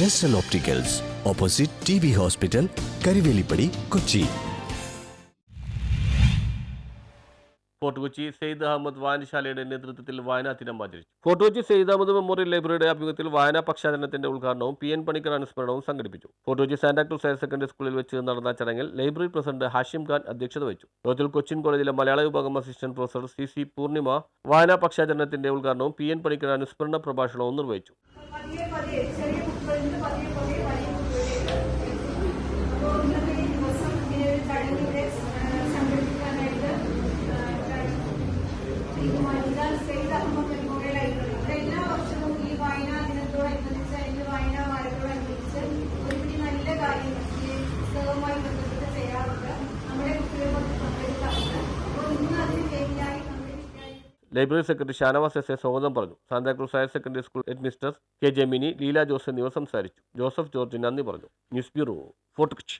ജെസ്റ്റൽ opticals opposite T B hospital Karivelippady Kochi Fort Kochi Syed Ahammed വായനശാലയുടെ നേതൃത്വത്തിൽ വായനാ ദിനം ആചരിച്ചു. ഫോർട്ട് കൊച്ചി സെയ്ദ് അഹമ്മദ് മെമ്മോറിയൽ ലൈബ്രറിയുടെ ആഭിമുഖ്യത്തിൽ വായനാ പക്ഷാചരണത്തിന്റെ ഉദ്ഘാടനവും പി എൻ പണിക്കർ അനുസ്മരണവും സംഘടിപ്പിച്ചു. Fort Kochi Santa Cruz higher secondary സ്കൂളിൽ വെച്ച് നടന്ന ചടങ്ങിൽ ലൈബ്രറി പ്രസിഡന്റ് ഹാഷിം ഖാൻ അധ്യക്ഷത വഹിച്ചു. യോഗത്തിൽ കൊച്ചിൻ കോളേജിലെ മലയാള വിഭാഗം assistant professor C C Poornima വായനാ പക്ഷാചരണത്തിന്റെ ഉദ്ഘാടനവും പി എൻ പണിക്കർ അനുസ്മരണ പ്രഭാഷണവും നിർവഹിച്ചു. Library secretary Shanavas S A സ്വാഗതം പറഞ്ഞു. Santa Cruz higher secondary school head K J Mini Leela Jose എന്നിവർ സംസാരിച്ചു. ജോസഫ് ജോർജ് നന്ദി പറഞ്ഞു. News bureau Fort Kochi.